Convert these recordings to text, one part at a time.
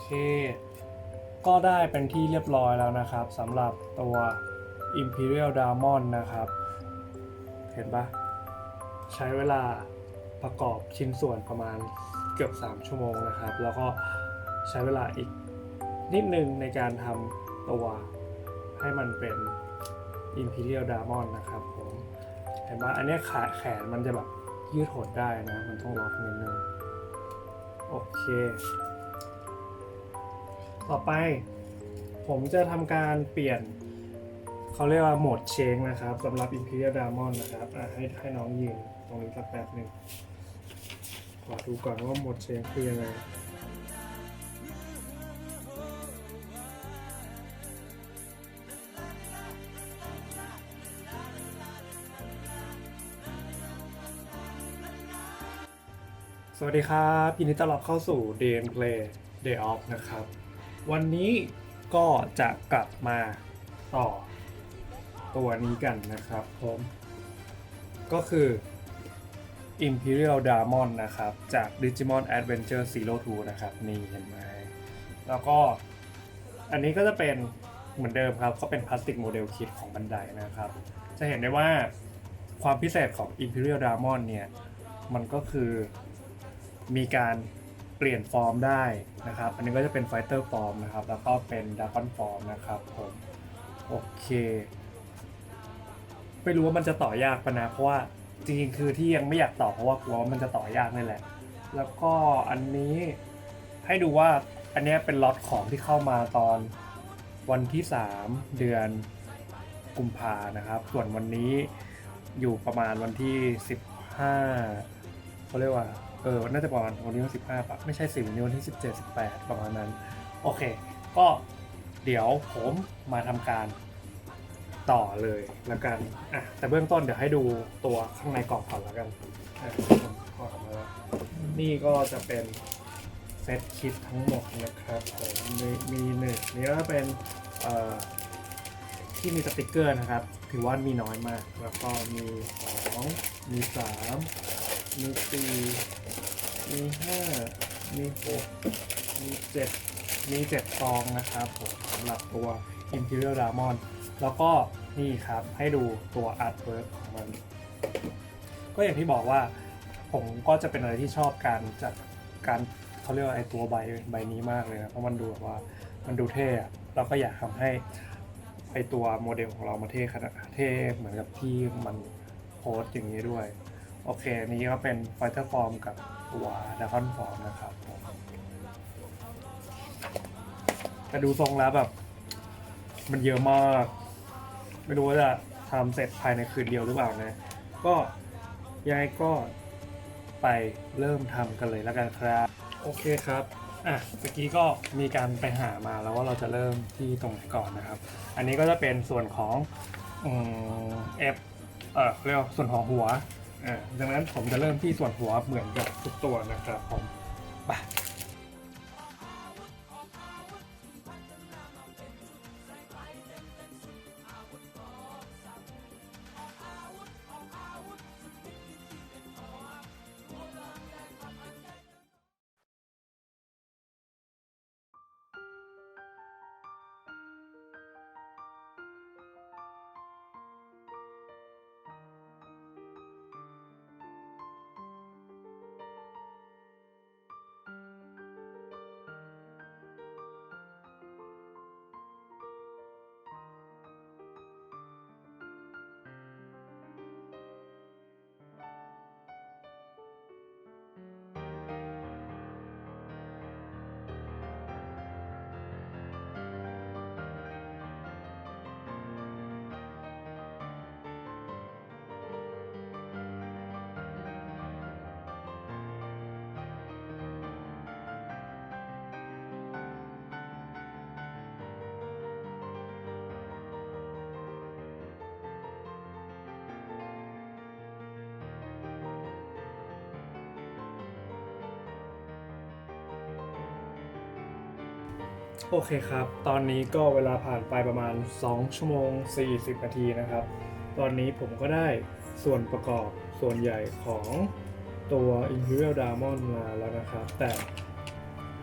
เค ก็ได้เป็นที่เรียบร้อยแล้วนะครับสำหรับตัว Imperial Diamond นะครับ เห็นปะใช้เวลาประกอบชิ้นส่วนประมาณเกือบ 3 ชั่วโมงนะครับ แล้วก็ใช้เวลาอีกนิดนึงในการทำตัวให้มันเป็น Imperial Diamond นะครับผมเห็นปะอันนี้ขาแขนมันจะแบบยืดหดได้นะ มันต้องล็อกนิดนึง โอเค ต่อไป ผมจะทำการเปลี่ยนเขาเรียกว่าโหมดเชงนะครับสำหรับ Imperial Diamond นะครับให้ให้น้องยืนตรงนี้สักแป๊บหนึ่งขอดูก่อนว่าโหมดเชงคือยังไงสวัสดีครับ ยินดีต้อนรับเข้าสู่ d n Play Day Off นะครับ วันนี้ก็จะกลับมาต่อตัวนี้กันนะครับผมก็คือ Imperial Diamond นะครับ จาก Digimon Adventure Zero Two นะครับ นี่เห็นไหมแล้วก็อันนี้ก็จะเป็นเหมือนเดิมครับ ก็เป็นพลาสติกโมเดลคิดของบันไดนะครับ จะเห็นได้ว่าความพิเศษของ Imperial Diamond เนี่ย มันก็คือมีการ เปลี่ยนฟอร์มได้นะครับ อันนี้ก็จะเป็นไฟเตอร์ฟอร์มนะครับ แล้วก็เป็นด r กอนฟอร์มนะครับผมโอเคไม่รู้ว่ามันจะต่อยากปะนะเพราะว่าจริงๆคือที่ยังไม่อยากต่อเพราะว่ากลัวว่ามันจะต่อยากนี่แหละ แล้วก็อันนี้ให้ดูว่าอันนี้เป็นล็อตของที่เข้ามาตอนวันที่ 3 เดือนกุมภานะครับ ส่วนวันนี้อยู่ประมาณวันที่ 15เขาเรียกว่า เออน่าจะประมาณวันนี้วันสิบห้าปะไม่ใช่สิวันนี้วันที่สิบเจ็ดสิบแปดประมาณนั้น โอเค ก็เดี๋ยวผมมาทำการต่อเลยแล้วกันอะแต่เบื้องต้นเดี๋ยวให้ดูตัวข้างในกล่องก่อนแล้วกันอ่อดออกมาแล้วนี่ก็จะเป็นเซตคิดทั้งหมดนะครับผมมีมีหนึ่งนี่ก็เป็นเอ่อที่มีสติกเกอร์นะครับ ถือว่ามีน้อยมาก แล้วก็มีสองมีสามมีสี่ มีห้ามีหกมีเจ็ดมีเจ็ดซองนะครับผมสำหรับตัว Imperial Diamond แล้วก็นี่ครับให้ดูตัว Artwork ของมัน ก็อย่างที่บอกว่าผมก็จะเป็นอะไรที่ชอบการจัดการเขาเรียกว่าไอตัวใบใบนี้มากเลยนะเพราะมันดูแบบว่ามันดูเท่เราก็อยากทำให้ไอตัวโมเดลของเรามาเท่ขนาดเท่เหมือนกับที่มันโพสอย่างนี้ด้วย โอเค นี้ก็เป็นไฟเตอร์ฟอร์มกับ ตัวด r กอนฟอร์มนะครับผมแต่ดูทรงแล้วแบบ มันเยอะมาก ไม่รู้ว่าจะทำเสร็จภายในคืนเดียวหรือเปล่านะ ก็ยังไงก็ไปเริ่มทำกันเลยแล้วกันครับ โอเคครับอะเมื่อกี้ก็มีการไปหามาแล้วว่าเราจะเริ่มที่ตรงไหนก่อนนะครับ อันนี้ก็จะเป็นส่วนของอเอฟเออเรียกส่วนของหัว อ่าดังนั้นผมจะเริ่มที่ส่วนหัวเหมือนกับทุกตัวนะครับผมไป โอเคครับ ตอนนี้ก็เวลาผ่านไปประมาณ 2 ชั่วโมง 40 นาทีนะครับ ตอนนี้ผมก็ได้ส่วนประกอบส่วนใหญ่ของตัว Imperial Diamond มาแล้วนะครับ แต่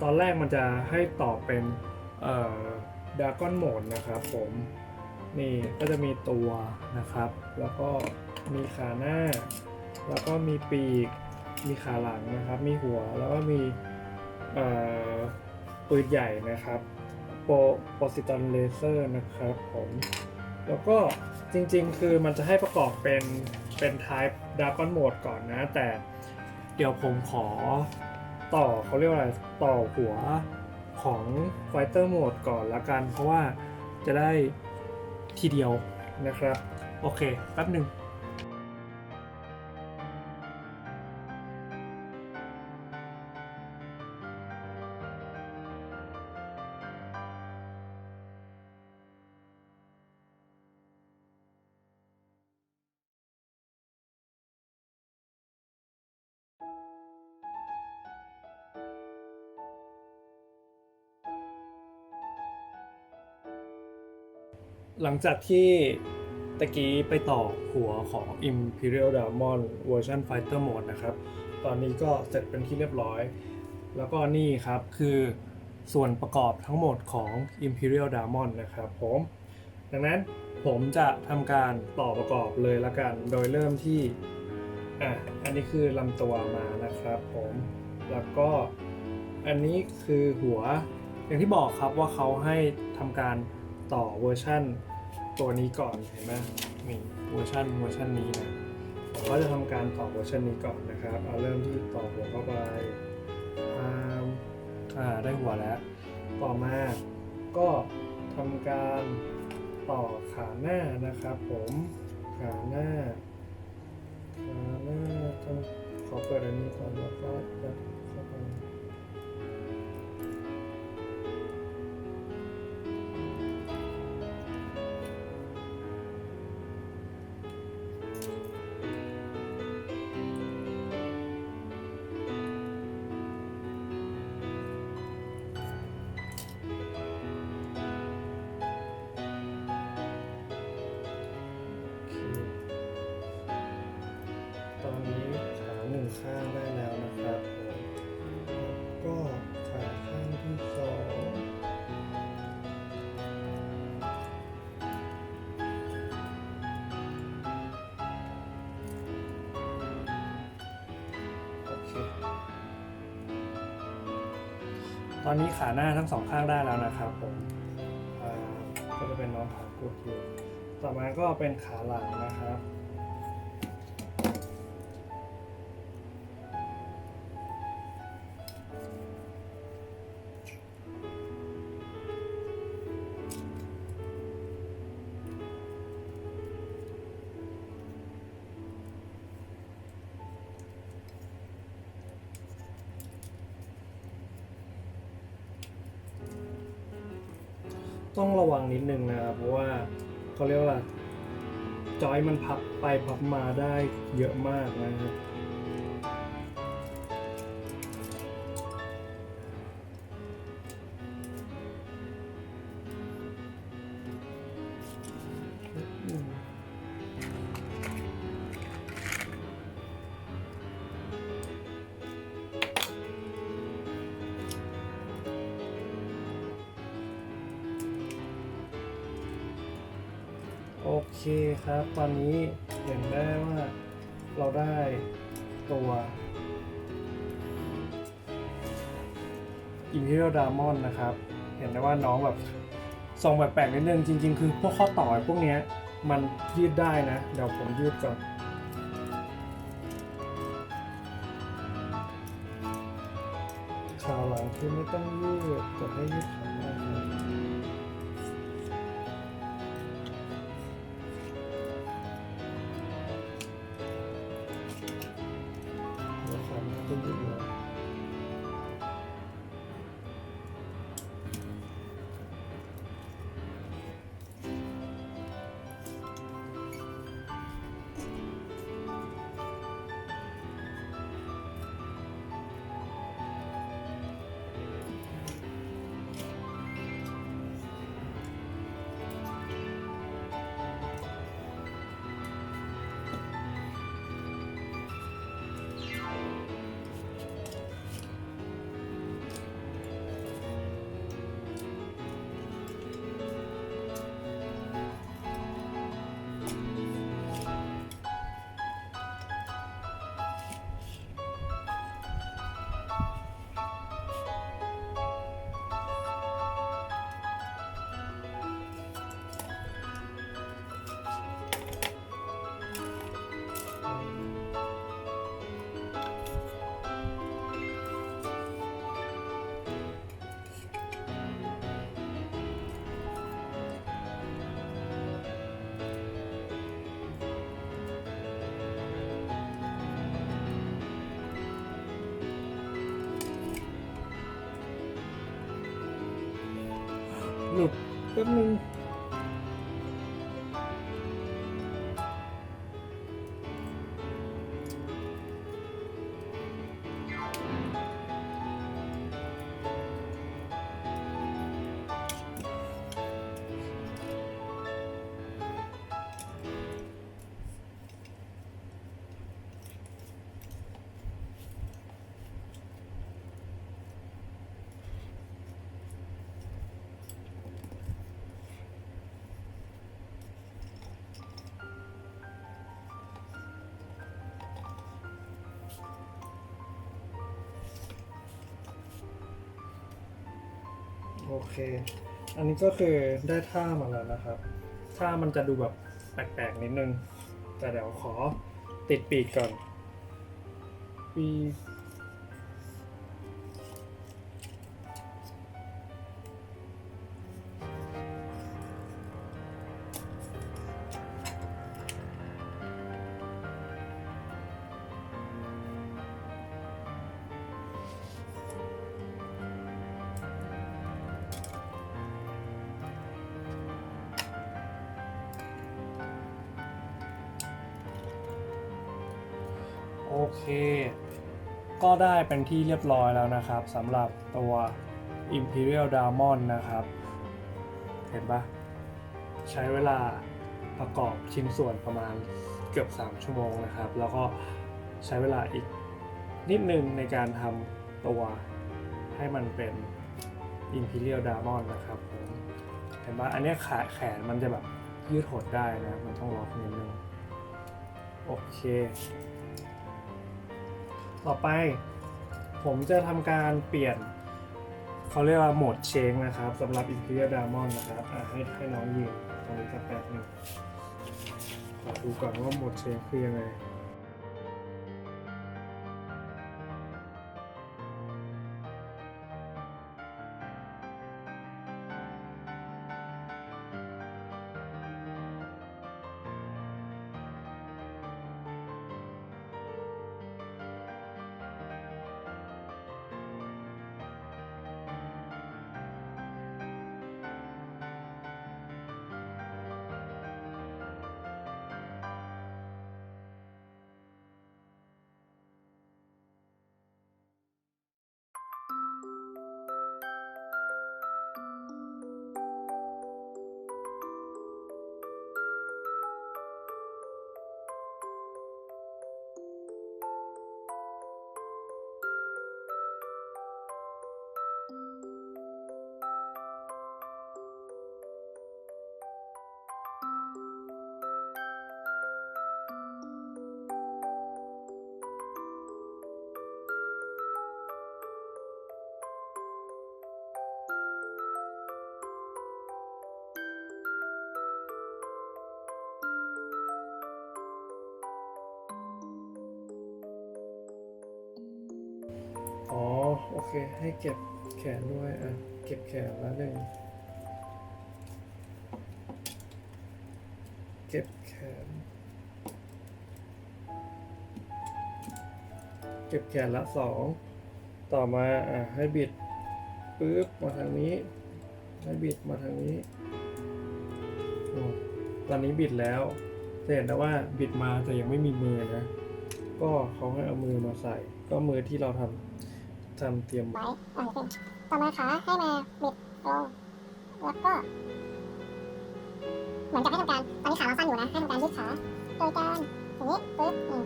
ตอนแรกมันจะให้ต่อเป็นดากอนโหมดนะครับผมนี่ก็จะมีตัวนะครับ แล้วก็มีขาหน้า แล้วก็มีปีก มีขาหลังนะครับ มีหัวแล้วก็มีเอ่อ ปืนใหญ่นะครับโปโปซิตอนเลเซอร์นะครับผม แล้วก็จริงๆ คือมันจะให้ประกอบเป็นเป็น type Dragon Mode ก่อนนะ แต่เดี๋ยวผมขอต่อเขาเรียกว่าอะไรต่อหัวของ Fighter Mode ก่อนละกัน เพราะว่าจะได้ทีเดียวนะครับ โอเค แป๊บหนึ่ง หลังจากที่ตะกี้ไปต่อหัวของ Imperial Diamond เวอร์ชัน Fighter Mode นะครับ ตอนนี้ก็เสร็จเป็นที่เรียบร้อย แล้วก็นี่ครับคือส่วนประกอบทั้งหมดของ Imperial Diamond นะครับผม ดังนั้นผมจะทำการต่อประกอบเลยละกัน โดยเริ่มที่ อะ อันนี้คือลำตัวมานะครับผม แล้วก็อันนี้คือหัว อย่างที่บอกครับว่าเขาให้ทำการ ต่อเวอร์ชันตัวนี้ก่อนเห็นไหมนี่เวอร์ชันเวอร์ชันนี้นะผมก็จะทำการต่อเวอร์ชันนี้ก่อนนะครับเอาเริ่มที่ต่อหัวเข้าไปอ่าอ่าได้หัวแล้ว ต่อมาก็ทำการต่อขาหน้านะครับผมขาหน้าขาหน้าขอเปิดอันนี้ก่อนแล้วก็ ตอนนี้ขาหน้าทั้งสองข้างได้แล้วนะครับผมก็จะเป็นน้องขากุดอยู่ ต่อมาก็เป็นขาหลังนะครับ ต้องระวังนิดนึงนะครับ เพราะว่าเขาเรียกว่าจอยมันพับไปพับมาได้เยอะมากนะครับ คครับ ตอนนี้เห็นได้ว่าเราได้ตัว Imperial Diamond นะครับ เห็นได้ว่าน้องแบบทรงแบบแปลกนิดนึง จริง ๆ คือพวกข้อต่อพวกนี้มันยืดได้นะ เดี๋ยวผมยืดก่อนขาหลังคือไม่ต้องยืดแต่ให้ยืดขา แป๊บนึง โอเค อันนี้ก็คือได้ท่ามาแล้วนะครับ ท่ามันจะดูแบบแปลกๆนิดนึง แต่เดี๋ยวขอติดปีกก่อนปีก เค ก็ได้เป็นที่เรียบร้อยแล้วนะครับสำหรับตัว Imperial Diamond นะครับ เห็นปะใช้เวลาประกอบชิ้นส่วนประมาณเกือบ 3 ชั่วโมงนะครับ แล้วก็ใช้เวลาอีกนิดนึงในการทำตัวให้มันเป็น Imperial Diamond นะครับผมเห็นปะอันนี้ขาแขนมันจะแบบยืดหดได้นะ มันต้องล็อกนิดนึงโอเค ต่อไป ผมจะทำการเปลี่ยนเขาเรียกว่าโหมดเชงนะครับสำหรับ Imperial Diamond นะครับให้ให้น้องยืนตรงนี้สักแป๊บหนึงขอดูก่อนว่าโหมดเชงคือยังไง อ๋อ โอเค ให้เก็บแขนด้วย อะ เก็บแขนแล้วหนึ่ง เก็บแขน เก็บแขนละสอง ต่อมา อะ ให้บิดปึ๊บ มาทางนี้ ให้บิดมาทางนี้อ๋อตอนนี้บิดแล้วจะเห็นนะว่าบิดมาแต่ยังไม่มีมือนะ ก็เขาให้เอามือมาใส่ ก็มือที่เราทำ ทำเตรียมไว้อ่าขึ้นต่อมาขาให้มาบิดลงแล้วก็เหมือนกับให้ทำการตอนนี้ขาเราสั้นอยู่นะให้ทำการยืดขาโดยการอย่างนี้ปึ๊บนี่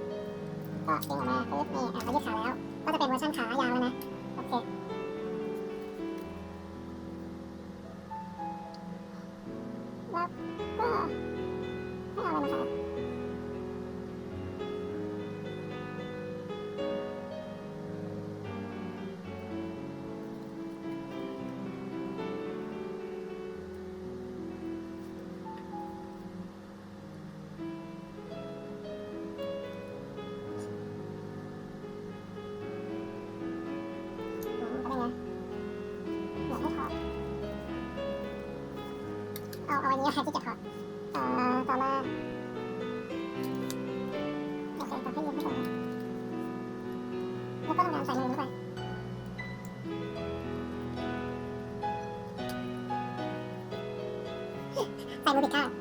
ก็ดึงออกมาปึ๊บนี่อะเรายืดขาแล้ว ก็จะเป็นเวอร์ชันขายาวแล้วนะโอเค็ต้องน้ำใส่ลงไปใส่มือบิดข้าง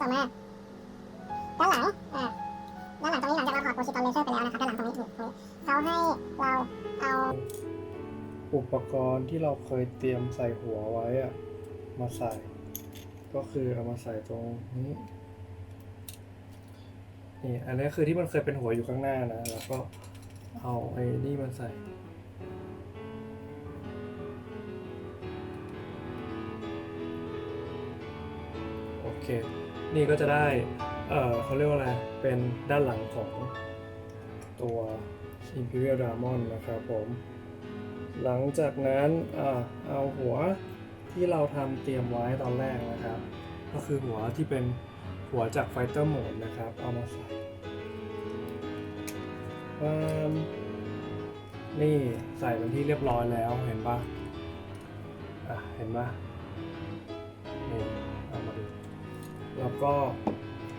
ต่อมาด้านหลังอ่าด้านหลังตรงนี้หลังจากเราถอดโปรชิตอนเลเซอร์ไปแล้วนะครับด้านหลังตรงนี้นี่ตรงนี้เขาให้เราเอาอุปกรณ์ที่เราเคยเตรียมใส่หัวไว้อะมาใส่ ก็คือเอามาใส่ตรงนี้นี่อันนี้คือที่มันเคยเป็นหัวอยู่ข้างหน้านะแล้วก็เอาไอ้นี่มาใส่โอเค นี่ก็จะได้ เอ่อเขาเรียกว่าอะไร เป็นด้านหลังของตัว Imperial Diamond นะครับผม หลังจากนั้นอเอาหัวที่เราทำเตรียมไว้ตอนแรกนะครับ ก็คือหัวที่เป็นหัวจาก Fighter Mode นะครับ เอามาใส่อืมนี่ใส่เป็นที่เรียบร้อยแล้วเห็นปะอะเห็นปะ แล้วก็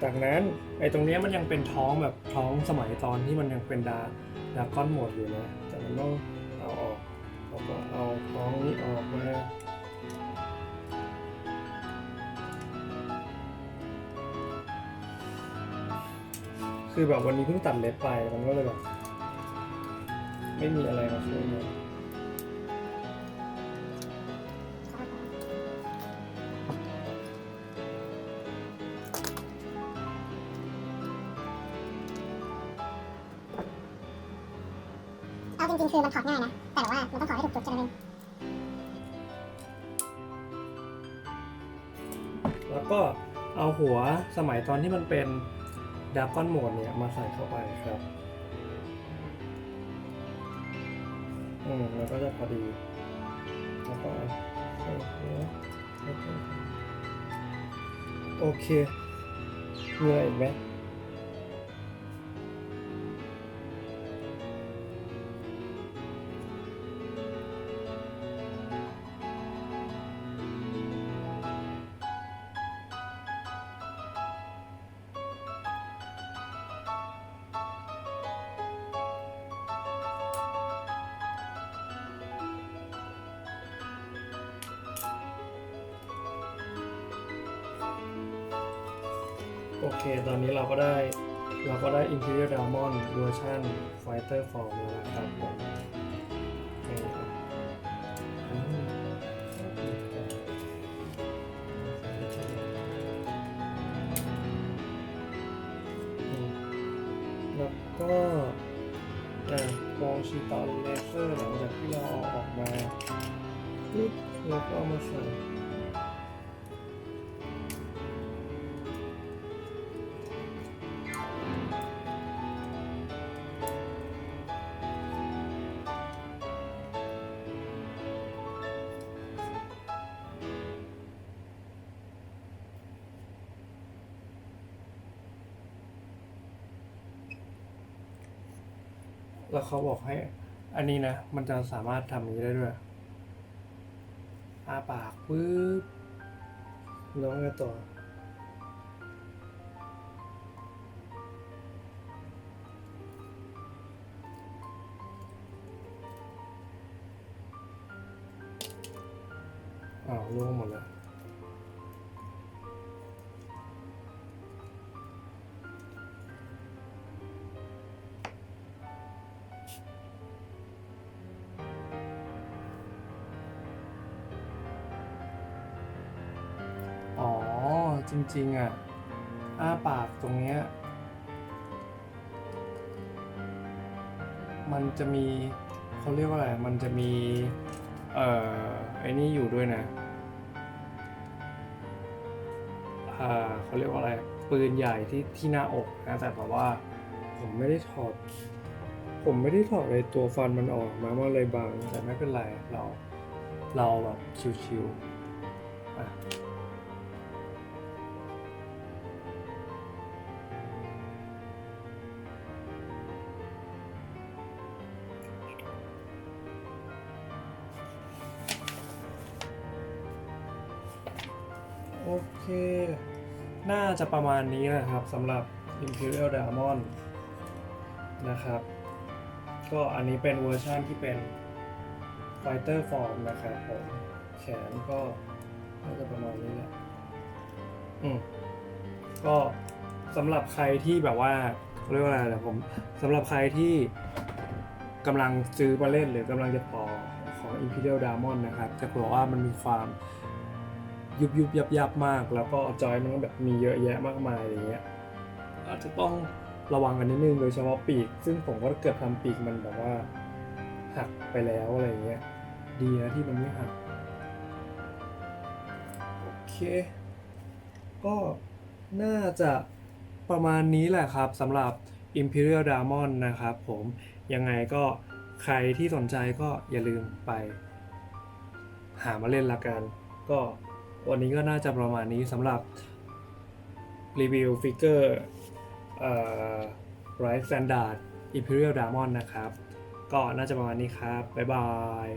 จากนั้นไอ้ตรงนี้มันยังเป็นท้องแบบท้องสมัยตอนที่มันยังเป็นดาดาก้อนหมดอยู่นะแต่มันต้องเอาออกแล้วก็เอาท้องนี้ออกมาคือแบบวันนี้เพิ่งตัดเล็บไปมันก็เลยแบบไม่มีอะไรมาช่วยเลย จริงๆคือมันถอดง่ายนะ แต่ว่ามันต้องถอดให้ถูกจุดแค่นั้นเองแล้วก็เอาหัวสมัยตอนที่มันเป็นดาก้อนโหมดเนี่ยมาใส่เข้าไปครับอืมแล้วก็จะพอดีแล้วก็ใส่หัวแล้วก็โอเคมีอะไรอีกไหม โอเค ตอนนี้เราก็ได้เราก็ได้ Imperial Diamond เวอร์ชัน Fighter Form แล้วนะครับผม แล้วเขาบอกให้ อันนี้นะ มันจะสามารถทำอย่างนี้ได้ด้วยอาปากปึ๊บแล้วไงต่ออ้าวล่วงหมดแล้ว จริง ๆ อะ อ้าปากตรงเนี้ย มันจะมีเขาเรียกว่าอะไร มันจะมี เอ่อ ไอ้นี่อยู่ด้วยนะ อ่าเขาเรียกว่าอะไร ปืนใหญ่ที่ที่หน้าอกนะ แต่แบบว่า ผมไม่ได้ถอด ผมไม่ได้ถอดเลยตัวฟันมันออกมามันเลยบาง แต่ไม่เป็นไร เรา เราแบบชิวๆอะ โอเค น่าจะประมาณนี้นะครับสำหรับ Imperial Diamond นะครับ ก็อันนี้เป็นเวอร์ชันที่เป็น Fighter Form นะครับผมแขนก็น่าจะประมาณนี้แหละอืมก็สำหรับใครที่แบบว่าเรียกว่าอะไรนะผมสำหรับใครที่กำลังซื้อมาเล่นหรือกำลังจะต่อของ Imperial Diamond นะครับจะบอกว่ามันมีความ ยุบยุบยับยับมาก แล้วก็จอยมันก็แบบมีเยอะแยะมากมายอะไรเงี้ยอาจจะต้องระวังกันนิดนึงโดยเฉพาะปีก ซึ่งผมก็เกือบทำปีกมันแบบว่าหักไปแล้วอะไรเงี้ยดีนะที่มันไม่หักโอเค ก็น่าจะประมาณนี้แหละครับสำหรับ Imperial Diamond นะครับผมยังไงก็ใครที่สนใจก็อย่าลืมไป หามาเล่นละกัน ก็ วันนี้ก็น่าจะประมาณนี้สำหรับรีวิวฟิกเกอร์เอ่อ Right Standard Imperial Diamond นะครับ ก็น่าจะประมาณนี้ครับ บ๊ายบาย